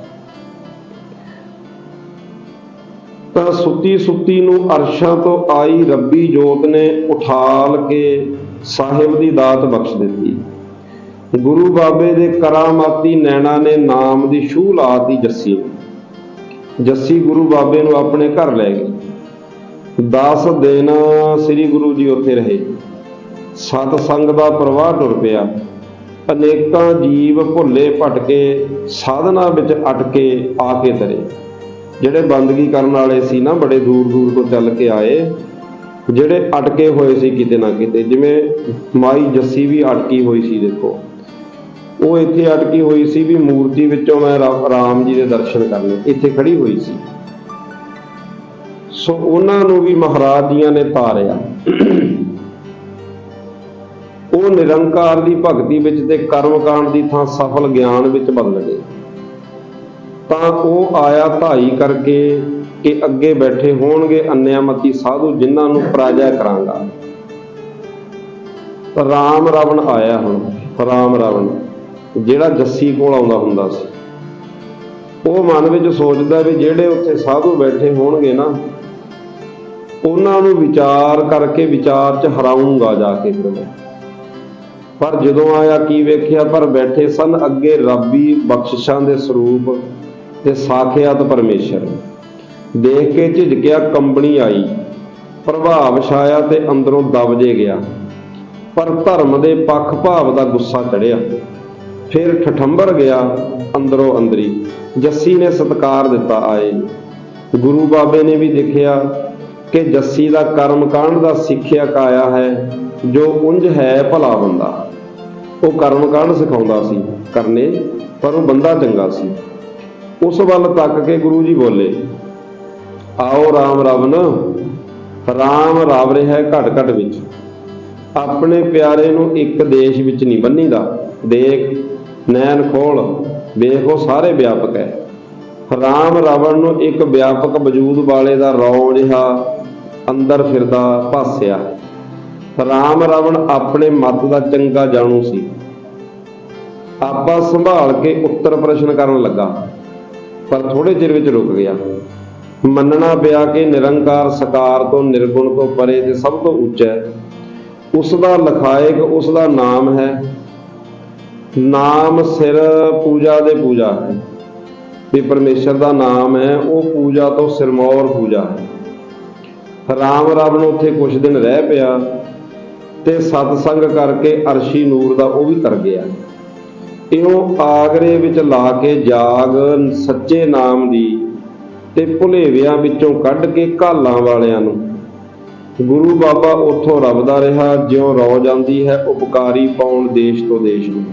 ਤਾਂ ਸੁੱਤੀ ਸੁੱਤੀ ਨੂੰ ਅਰਸ਼ਾਂ ਤੋਂ ਆਈ ਰੱਬੀ ਜੋਤ ਨੇ ਉਠਾਲ ਕੇ ਸਾਹਿਬ ਦੀ ਦਾਤ ਬਖਸ਼ ਦਿੱਤੀ। ਗੁਰੂ ਬਾਬੇ ਦੇ ਕਰਾਮਾਤੀ ਨੈਣਾ ਨੇ ਨਾਮ ਦੀ ਛੂਹ ਲਾਤੀ ਜੱਸੀ ਜੱਸੀ ਗੁਰੂ ਬਾਬੇ ਨੂੰ ਆਪਣੇ ਘਰ ਲੈ ਗਈ। 10 ਦਿਨ ਸ੍ਰੀ ਗੁਰੂ ਜੀ ਉੱਥੇ ਰਹੇ। ਸਤ ਸੰਗ ਦਾ ਪ੍ਰਵਾਹ ਟੁਰ ਪਿਆ। ਅਨੇਕਾਂ ਜੀਵ ਭੁੱਲੇ ਭਟਕੇ, ਸਾਧਨਾ ਵਿੱਚ ਅਟਕੇ ਆ ਕੇ ਤਰੇ। ਜਿਹੜੇ ਬੰਦਗੀ ਕਰਨ ਵਾਲੇ ਸੀ ਨਾ, ਬੜੇ ਦੂਰ ਦੂਰ ਤੋਂ ਚੱਲ ਕੇ ਆਏ। ਜਿਹੜੇ ਅਟਕੇ ਹੋਏ ਸੀ ਕਿਤੇ ਨਾ ਕਿਤੇ, ਜਿਵੇਂ ਮਾਈ ਜੱਸੀ ਵੀ ਅਟਕੀ ਹੋਈ ਸੀ, ਦੇਖੋ। ਉਹ ਇੱਥੇ ਅਟਕੀ ਹੋਈ ਸੀ ਵੀ ਮੂਰਤੀ ਵਿੱਚੋਂ ਮੈਂ ਰਾਮ ਜੀ ਦੇ ਦਰਸ਼ਨ ਕਰਨੇ, ਇੱਥੇ ਖੜੀ ਹੋਈ ਸੀ। ਸੋ ਉਹਨਾਂ ਨੂੰ ਵੀ ਮਹਾਰਾਜ ਜੀਆਂ ਨੇ ਤਾਰਿਆ। ਉਹ ਨਿਰੰਕਾਰ ਦੀ ਭਗਤੀ ਵਿੱਚ ਤੇ ਕਰਮਕਾਂਡ ਦੀ ਥਾਂ ਸਫਲ ਗਿਆਨ ਵਿੱਚ ਬਦਲ ਗਏ। ਤਾਂ ਉਹ ਆਇਆ ਧਾਈ ਕਰਕੇ ਕਿ ਅੱਗੇ ਬੈਠੇ ਹੋਣਗੇ ਅੰਨਿਆਮਤੀ ਸਾਧੂ, ਜਿਨ੍ਹਾਂ ਨੂੰ ਪਰਾਜੈ ਕਰਾਂਗਾ। ਰਾਮ ਰਾਵਣ ਆਇਆ ਹੁਣ, ਰਾਮ ਰਾਵਣ, ਜਿਹੜਾ ਜੱਸੀ ਕੋਲ ਆਉਂਦਾ ਹੁੰਦਾ ਸੀ। ਉਹ ਮਨ ਵਿੱਚ ਸੋਚਦਾ ਵੀ ਜਿਹੜੇ ਉੱਥੇ ਸਾਧੂ ਬੈਠੇ ਹੋਣਗੇ ਨਾ ਉਹਨਾਂ ਨੂੰ ਵਿਚਾਰ ਕਰਕੇ ਵਿਚਾਰ 'ਚ ਹਰਾਉਂਗਾ ਜਾ ਕੇ ਫਿਰ ਮੈਂ। ਪਰ ਜਦੋਂ ਆਇਆ ਕੀ ਵੇਖਿਆ, ਪਰ ਬੈਠੇ ਸਨ ਅੱਗੇ ਰੱਬੀ ਬਖਸ਼ਿਸ਼ਾਂ ਦੇ ਸਰੂਪ ਤੇ ਸਾਖਿਆਤ ਪਰਮੇਸ਼ਰ। ਦੇਖ ਕੇ ਝਿਜਕਿਆ ਕੰਬਣੀ ਆਈ, ਪ੍ਰਭਾਵ ਛਾਇਆ ਤੇ ਅੰਦਰੋਂ ਦਬ ਜੇ ਗਿਆ। ਪਰ ਧਰਮ ਦੇ ਪੱਖ ਭਾਵ ਦਾ ਗੁੱਸਾ ਚੜਿਆ। ਫਿਰ ਠਠੰਬਰ ਗਿਆ ਅੰਦਰੋਂ ਅੰਦਰੀ। ਜੱਸੀ ਨੇ ਸਤਕਾਰ ਦਿੱਤਾ ਆਏ। ਗੁਰੂ ਬਾਬੇ ਨੇ ਵੀ ਦੇਖਿਆ ਕਿ ਜੱਸੀ ਦਾ ਕਰਮ ਕਾਂਡ ਦਾ ਸਿੱਖਿਆ ਕਾਇਆ ਹੈ, ਜੋ ਉੰਜ ਹੈ ਭਲਾ ਬੰਦਾ। ਉਹ ਕਰਮ ਕਾਂਡ ਸਿਖਾਉਂਦਾ ਸੀ, ਕਰਨੇ ਪਰ ਉਹ ਬੰਦਾ ਚੰਗਾ ਸੀ। ਉਸ ਵੱਲ ਤੱਕ ਕੇ ਗੁਰੂ ਜੀ ਬੋਲੇ, ਆਓ RAM ਰਵਨ RAM ਰਵ ਰਿਹਾ ਘਟ ਘਟ ਵਿੱਚ। ਆਪਣੇ ਪਿਆਰੇ ਨੂੰ ਇੱਕ ਦੇਸ਼ ਵਿੱਚ ਨਹੀਂ ਬੰਨੀਦਾ। ਦੇਖ ਨੈਣ ਖੋਲ ਵੇਖੋ ਸਾਰੇ ਵਿਆਪਕ ਹੈ। ਰਾਮ ਰਾਵਣ ਨੂੰ ਇੱਕ ਵਿਆਪਕ ਵਜੂਦ ਵਾਲੇ ਦਾ ਰੌ ਜਿਹਾ ਅੰਦਰ ਫਿਰਦਾ ਭਾਸਿਆ। ਰਾਮ ਰਾਵਣ ਆਪਣੇ ਮਤ ਦਾ ਚੰਗਾ ਜਾਣੂ ਸੀ। ਆਪਾ ਸੰਭਾਲ ਕੇ ਉੱਤਰ ਪ੍ਰਸ਼ਨ ਕਰਨ ਲੱਗਾ, ਪਰ ਥੋੜੇ ਚਿਰ ਵਿੱਚ ਰੁਕ ਗਿਆ। ਮੰਨਣਾ ਪਿਆ ਕਿ ਨਿਰੰਕਾਰ ਸਕਾਰ ਤੋਂ ਨਿਰਗੁਣ ਤੋਂ ਪਰੇ ਤੇ ਸਭ ਤੋਂ ਉੱਚਾ ਹੈ। ਉਸ ਦਾ ਲਖਾਇਕ ਉਸ ਦਾ ਨਾਮ ਹੈ। ਨਾਮ ਸਿਰ ਪੂਜਾ ਦੇ ਪੂਜਾ ਹੈ। ਵੀ ਪਰਮੇਸ਼ਰ ਦਾ ਨਾਮ ਹੈ, ਉਹ ਪੂਜਾ ਤੋਂ ਸਿਰਮੌਰ ਪੂਜਾ ਹੈ। ਰਾਮ ਰਾਵਣ ਉੱਥੇ ਕੁਝ ਦਿਨ ਰਹਿ ਪਿਆ ਤੇ ਸਤਸੰਗ ਕਰਕੇ ਅਰਸ਼ੀ ਨੂਰ ਦਾ ਉਹ ਵੀ ਤਰ ਗਿਆ। ਇਉਂ ਆਗਰੇ ਵਿੱਚ ਲਾ ਕੇ ਜਾਗ ਸੱਚੇ ਨਾਮ ਦੀ ਤੇ ਭੁਲੇਵਿਆਂ ਵਿੱਚੋਂ ਕੱਢ ਕੇ ਕਾਲਾਂ ਵਾਲਿਆਂ ਨੂੰ। ਗੁਰੂ ਬਾਬਾ ਉੱਥੋਂ ਰਵਦਾ ਰਿਹਾ, ਜਿਉਂ ਰੌ ਜਾਂਦੀ ਹੈ ਉਪਕਾਰੀ ਪਾਉਣ ਦੇਸ਼ ਤੋਂ ਦੇਸ਼ ਨੂੰ।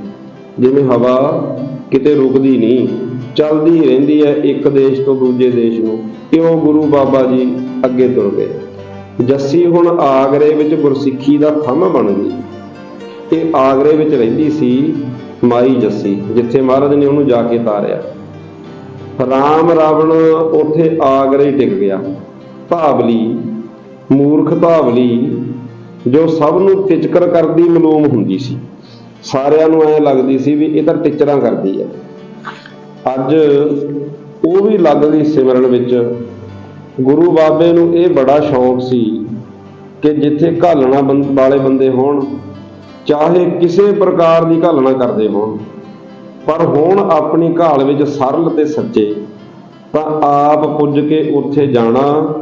ਜਿਵੇਂ ਹਵਾ ਕਿਤੇ ਰੁਕਦੀ ਨਹੀਂ ਚੱਲਦੀ ਰਹਿੰਦੀ ਹੈ ਇੱਕ ਦੇਸ਼ ਤੋਂ ਦੂਜੇ ਦੇਸ਼ ਨੂੰ। ਇਉਂ ਗੁਰੂ ਬਾਬਾ ਜੀ ਅੱਗੇ ਤੁਰ ਗਏ? ਜੱਸੀ ਹੁਣ ਆਗਰੇ ਵਿੱਚ ਗੁਰਸਿੱਖੀ ਦਾ ਥੰਮ ਬਣ ਗਈ ਇਹ ਆਗਰੇ ਵਿੱਚ ਰਹਿੰਦੀ ਸੀ ਮਾਈ ਜੱਸੀ, ਜਿੱਥੇ ਮਹਾਰਾਜ ਨੇ ਉਹਨੂੰ ਜਾ ਕੇ ਤਾਰਿਆ। ਰਾਮ ਰਾਵਣ ਉੱਥੇ ਆਗਰੇ ਹੀ ਟਿਕ ਗਿਆ। ਧਾਵਲੀ ਮੂਰਖ ਧਾਵਲੀ ਜੋ ਸਭ ਨੂੰ ਟਿਚਕਰ ਕਰਦੀ, ਮਲੂਮ ਹੁੰਦੀ ਸੀ। ਸਾਰਿਆਂ ਨੂੰ ਐ ਲੱਗਦੀ ਸੀ ਵੀ ਇਹ ਤਾਂ ਟਿਚਰਾਂ ਕਰਦੀ ਹੈ। ਅੱਜ ਉਹ ਵੀ ਲੱਗਦੀ ਸਿਮਰਨ ਵਿੱਚ। ਗੁਰੂ ਬਾਬੇ ਨੂੰ ਇਹ ਬੜਾ ਸ਼ੌਂਕ ਸੀ ਕਿ ਜਿੱਥੇ ਘਾਲਣਾ ਬੰ- ਵਾਲੇ ਬੰਦੇ ਹੋਣ, ਚਾਹੇ ਕਿਸੇ ਪ੍ਰਕਾਰ ਦੀ ਘਾਲਣਾ ਕਰਦੇ ਹੋਣ। ਪਰ ਹੁਣ ਆਪਣੀ ਘਾਲ ਵਿੱਚ ਸਰਲ ਤੇ ਸੱਚੇ, ਤਾਂ ਆਪ ਪੁੱਜ ਕੇ ਉੱਥੇ ਜਾਣਾ,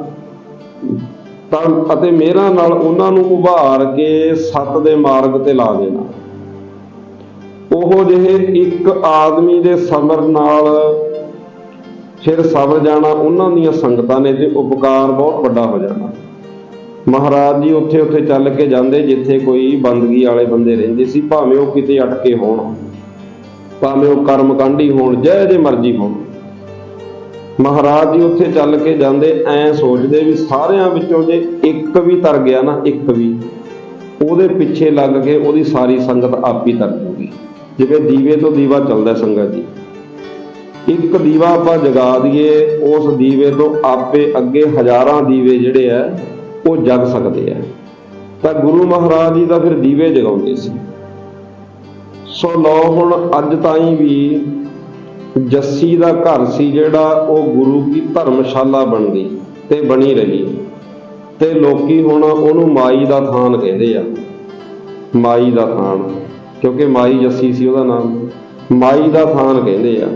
ਤਾਂ ਅਤੇ ਮੇਰਾ ਨਾਲ ਉਹਨਾਂ ਨੂੰ ਉਭਾਰ ਕੇ ਸੱਤ ਦੇ ਮਾਰਗ ਤੇ ਲਾ ਦੇਣਾ। ਉਹ ਜਿਹੇ ਇੱਕ ਆਦਮੀ ਦੇ ਸਬਰ ਨਾਲ ਫਿਰ ਸਬਰ ਜਾਣਾ, ਉਹਨਾਂ ਦੀਆਂ ਸੰਗਤਾਂ ਨੇ ਤੇ ਉਪਕਾਰ ਬਹੁਤ ਵੱਡਾ ਹੋ ਜਾਣਾ। ਮਹਾਰਾਜ ਜੀ ਉੱਥੇ ਉੱਥੇ ਚੱਲ ਕੇ ਜਾਂਦੇ, ਜਿੱਥੇ ਕੋਈ ਬੰਦਗੀ ਵਾਲੇ ਬੰਦੇ ਰਹਿੰਦੇ ਸੀ, ਭਾਵੇਂ ਉਹ ਕਿਤੇ ਅਟਕੇ ਹੋਣ, ਭਾਵੇਂ ਉਹ ਕਰਮਕਾਂਡੀ ਹੋਣ ਜੈ ਜਿਹੇ ਮਰਜ਼ੀ ਹੋਣ। ਮਹਾਰਾਜ ਜੀ ਉੱਥੇ ਚੱਲ ਕੇ ਜਾਂਦੇ, ਐ ਸੋਚਦੇ ਵੀ ਸਾਰਿਆਂ ਵਿੱਚੋਂ ਜੇ ਇੱਕ ਵੀ ਤਰ ਗਿਆ ਨਾ, ਇੱਕ ਵੀ, ਉਹਦੇ ਪਿੱਛੇ ਲੱਗ ਕੇ ਉਹਦੀ ਸਾਰੀ ਸੰਗਤ ਆਪ ਹੀ ਤਰ ਜੂਗੀ ਜਿਵੇਂ ਦੀਵੇ ਤੋਂ ਦੀਵਾ ਚੱਲਦਾ ਸੰਗਤ ਜੀ। ਇੱਕ ਦੀਵਾ ਆਪਾਂ ਜਗਾ ਦਈਏ, ਉਸ ਦੀਵੇ ਤੋਂ ਆਪੇ ਅੱਗੇ ਹਜ਼ਾਰਾਂ ਦੀਵੇ ਜਿਹੜੇ ਆ, ਉਹ ਜਗ ਸਕਦੇ ਆ। ਤਾਂ ਗੁਰੂ ਮਹਾਰਾਜ ਜੀ ਦਾ ਫਿਰ ਦੀਵੇ ਜਗਾਉਂਦੇ ਸੀ। ਸੋ ਲੋ ਹੁਣ ਅੱਜ ਤਾਈਂ ਵੀ ਜੱਸੀ ਦਾ ਘਰ ਸੀ ਜਿਹੜਾ, ਉਹ ਗੁਰੂ ਕੀ ਧਰਮਸ਼ਾਲਾ ਬਣ ਗਈ ਤੇ ਬਣੀ ਰਹੀ। ਤੇ ਲੋਕੀ ਹੁਣ ਉਹਨੂੰ ਮਾਈ ਦਾ ਥਾਨ ਕਹਿੰਦੇ ਆ। ਮਾਈ ਦਾ ਥਾਨ। ਕਿਉਂਕਿ ਮਾਈ ਜੱਸੀ ਸੀ ਉਹਦਾ ਨਾਮ। ਮਾਈ ਦਾ ਥਾਨ ਕਹਿੰਦੇ ਆ।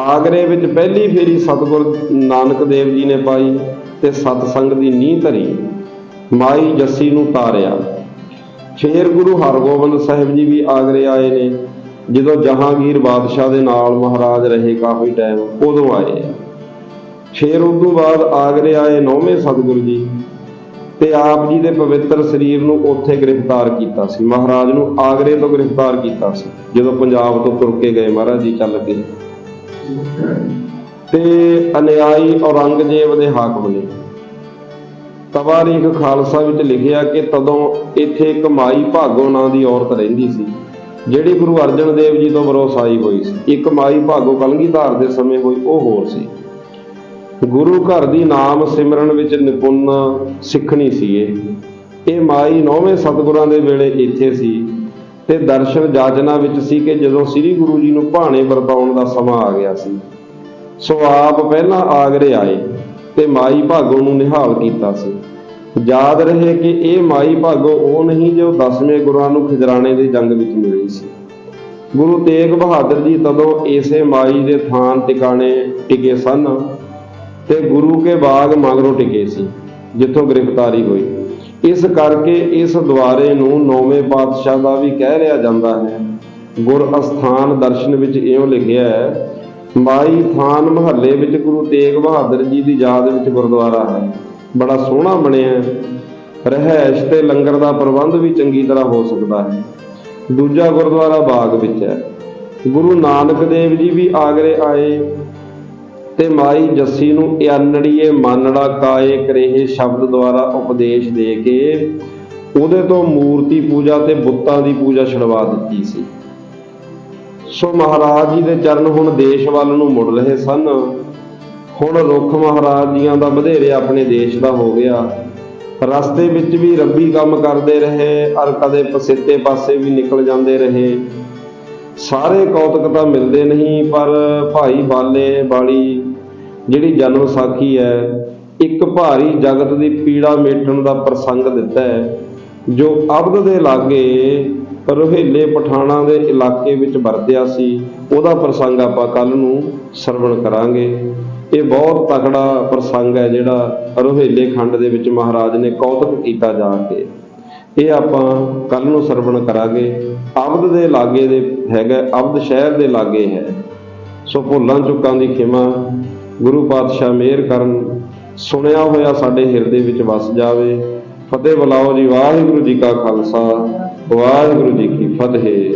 ਆਗਰੇ ਵਿੱਚ ਪਹਿਲੀ ਫੇਰੀ ਸਤਿਗੁਰ ਨਾਨਕ ਦੇਵ ਜੀ ਨੇ ਪਾਈ ਤੇ ਸਤਸੰਗ ਦੀ ਨੀਂਹ ਧਰੀ। ਮਾਈ ਜੱਸੀ ਨੂੰ ਤਾਰਿਆ। ਫੇਰ ਗੁਰੂ ਹਰਗੋਬਿੰਦ ਸਾਹਿਬ ਜੀ ਵੀ ਆਗਰੇ ਆਏ ਨੇ। ਜਦੋਂ ਜਹਾਂਗੀਰ ਬਾਦਸ਼ਾਹ ਦੇ ਨਾਲ ਮਹਾਰਾਜ ਰਹੇ ਕਾਫੀ ਟਾਈਮ ਉਦੋਂ ਆਏ। ਆ ਫੇਰ ਉਸ ਤੋਂ ਬਾਅਦ ਆਗਰੇ ਆਏ ਨੌਵੇਂ ਸਤਿਗੁਰੂ ਜੀ। ਤੇ ਆਪ ਜੀ ਦੇ ਪਵਿੱਤਰ ਸਰੀਰ ਨੂੰ ਉੱਥੇ ਗ੍ਰਿਫਤਾਰ ਕੀਤਾ ਸੀ। ਮਹਾਰਾਜ ਨੂੰ ਆਗਰੇ ਤੋਂ ਗ੍ਰਿਫਤਾਰ ਕੀਤਾ ਸੀ, ਜਦੋਂ ਪੰਜਾਬ ਤੋਂ ਤੁਰ ਕੇ ਗਏ ਮਹਾਰਾਜ ਜੀ ਚੱਲ ਗਏ ਤੇ ਅਨਿਆਈ ਔਰੰਗਜ਼ੇਬ ਦੇ ਹਾਕਮ ਨੇ ਤਵਾਰੀਖ ਖਾਲਸਾ ਵਿੱਚ ਲਿਖਿਆ ਕਿ ਤਦੋਂ ਇੱਥੇ ਇੱਕ ਮਾਈ ਭਾਗੋ ਨਾਂ ਦੀ ਔਰਤ ਰਹਿੰਦੀ ਸੀ, ਜਿਹੜੀ ਗੁਰੂ ਅਰਜਨ ਦੇਵ ਜੀ ਤੋਂ ਵਰੋਸਾਈ ਹੋਈ ਸੀ। ਇੱਕ ਮਾਈ ਭਾਗੋ ਕਲਗੀਧਰ ਦੇ ਸਮੇਂ ਹੋਈ, ਉਹ ਹੋਰ ਸੀ। ਗੁਰੂ ਘਰ ਦੀ ਨਾਮ ਸਿਮਰਨ ਵਿੱਚ ਨਿਪੁੰਨ ਸਿੱਖਣੀ ਸੀ ਇਹ। ਇਹ ਮਾਈ ਨੌਵੇਂ ਸਤਿਗੁਰਾਂ ਦੇ ਵੇਲੇ ਇੱਥੇ ਸੀ ਤੇ ਦਰਸ਼ਨ ਜਾਚਨਾ ਵਿੱਚ ਸੀ ਕਿ ਜਦੋਂ ਸ੍ਰੀ ਗੁਰੂ ਜੀ ਨੂੰ ਭਾਣੇ ਵਰਤਾਉਣ ਦਾ ਸਮਾਂ ਆ ਗਿਆ ਸੀ, ਸੋ ਆਪ ਪਹਿਲਾਂ ਆਗਰੇ ਆਏ ਤੇ ਮਾਈ ਭਾਗੋ ਨੂੰ ਨਿਹਾਲ ਕੀਤਾ ਸੀ। ਯਾਦ ਰਹੇ ਕਿ ਇਹ ਮਾਈ ਭਾਗੋ ਉਹ ਨਹੀਂ ਜੋ ਦਸਵੇਂ ਗੁਰਾਂ ਨੂੰ ਖਿਜਰਾਣੇ ਦੇ ਜੰਗ ਵਿੱਚ ਮਿਲੀ ਸੀ। ਗੁਰੂ ਤੇਗ ਬਹਾਦਰ ਜੀ ਤਦੋਂ ਇਸੇ ਮਾਈ ਦੇ ਥਾਨ ਟਿਕਾਣੇ ਟਿਕੇ ਸਨ। ਤੇ ਗੁਰੂ ਕੇ ਬਾਗ ਮਗਰੋਂ ਟਿਕੇ ਸੀ, ਜਿੱਥੋਂ ਗ੍ਰਿਫਤਾਰੀ ਹੋਈ। ਇਸ ਕਰਕੇ ਇਸ ਦੁਆਰੇ ਨੂੰ ਨੌਵੇਂ ਪਾਤਸ਼ਾਹ ਦਾ ਵੀ ਕਹਿ ਲਿਆ ਜਾਂਦਾ ਹੈ। ਗੁਰ ਅਸਥਾਨ ਦਰਸ਼ਨ ਵਿੱਚ ਇਉਂ ਲਿਖਿਆ ਹੈ, ਮਾਈ ਥਾਨ ਮਹੱਲੇ ਵਿੱਚ ਗੁਰੂ ਤੇਗ ਬਹਾਦਰ ਜੀ ਦੀ ਯਾਦ ਵਿੱਚ ਗੁਰਦੁਆਰਾ ਹੈ। ਬੜਾ ਸੋਹਣਾ ਬਣਿਆ ਹੈ। ਰਹਿائش ਤੇ ਲੰਗਰ ਦਾ ਪ੍ਰਬੰਧ ਵੀ ਚੰਗੀ ਤਰ੍ਹਾਂ ਹੋ ਸਕਦਾ ਹੈ। ਦੂਜਾ ਗੁਰਦੁਆਰਾ ਬਾਗ ਵਿੱਚ ਹੈ। ਗੁਰੂ ਨਾਨਕ ਦੇਵ ਜੀ ਵੀ ਆਗਰੇ ਆਏ। ਤੇ ਮਾਈ ਜੱਸੀ ਨੂੰ ਇਆਨੜੀਏ ਮਾਨੜਾ ਕਾਏ ਕਰੇਹ ਸ਼ਬਦ ਦੁਆਰਾ ਉਪਦੇਸ਼ ਦੇ ਕੇ ਉਹਦੇ ਤੋਂ ਮੂਰਤੀ ਪੂਜਾ ਤੇ ਬੁੱਤਾਂ ਦੀ ਪੂਜਾ ਛਡਵਾ ਦਿੱਤੀ ਸੀ। ਸੋ ਮਹਾਰਾਜ ਜੀ ਦੇ ਚਰਨ ਹੁਣ ਦੇਸ਼ ਵੱਲ ਨੂੰ ਮੁੜ ਰਹੇ ਸਨ। ਹੁਣ ਰੁੱਖ ਮਹਾਰਾਜ ਜੀਆਂ ਦਾ ਵਧੇਰੇ ਆਪਣੇ ਦੇਸ਼ ਦਾ ਹੋ ਗਿਆ। ਰਸਤੇ ਵਿੱਚ ਵੀ ਰੱਬੀ ਕੰਮ ਕਰਦੇ ਰਹੇ ਔਰ ਕਦੇ ਪਸਿੱਤੇ ਪਾਸੇ ਵੀ ਨਿਕਲ ਜਾਂਦੇ ਰਹੇ। ਸਾਰੇ ਕੌਤਕ ਤਾਂ ਮਿਲਦੇ ਨਹੀਂ, ਪਰ ਭਾਈ ਬਾਲੇ ਵਾਲੀ ਜਿਹੜੀ ਜਨਮ ਸਾਖੀ ਹੈ, ਇੱਕ ਭਾਰੀ ਜਗਤ ਦੀ ਪੀੜਾ ਮੇਟਣ ਦਾ ਪ੍ਰਸੰਗ ਦਿੱਤਾ ਹੈ, ਜੋ ਅਬਦ ਦੇ ਲਾਗੇ ਰੋਹੇਲੇ ਪਠਾਣਾ ਦੇ ਇਲਾਕੇ ਵਿੱਚ ਵਰਤਿਆ ਸੀ, ਉਹਦਾ ਪ੍ਰਸੰਗ ਆਪਾਂ ਕੱਲ ਨੂੰ ਸਰਵਣ ਕਰਾਂਗੇ। ਇਹ ਬਹੁਤ ਤਕੜਾ ਪ੍ਰਸੰਗ ਹੈ, ਜਿਹੜਾ ਰੋਹੇਲੇ ਖੰਡ ਦੇ ਵਿੱਚ ਮਹਾਰਾਜ ਨੇ ਕੌਤਕ ਕੀਤਾ ਜਾ ਕੇ। ਇਹ ਆਪਾਂ ਕੱਲ ਨੂੰ ਸਰਵਣ ਕਰਾਂਗੇ। ਅਬਦ ਦੇ ਲਾਗੇ ਦੇ ਹੈਗਾ, ਅਬਦ ਸ਼ਹਿਰ ਦੇ ਲਾਗੇ ਹੈ। ਸੋ ਭੁੱਲਾਂ ਚੁੱਕਾਂ ਦੀ ਖਿਮਾ ਗੁਰੂ ਪਾਤਸ਼ਾਹ ਮਿਹਰ ਕਰਨ, ਸੁਣਿਆ ਹੋਇਆ ਸਾਡੇ ਹਿਰਦੇ ਵਿੱਚ ਵਸ ਜਾਵੇ। ਫਤਿਹ ਬੁਲਾਓ ਜੀ, ਵਾਹਿਗੁਰੂ ਜੀ ਕਾ ਖਾਲਸਾ, ਵਾਹਿਗੁਰੂ ਜੀ ਕੀ ਫਤਿਹ।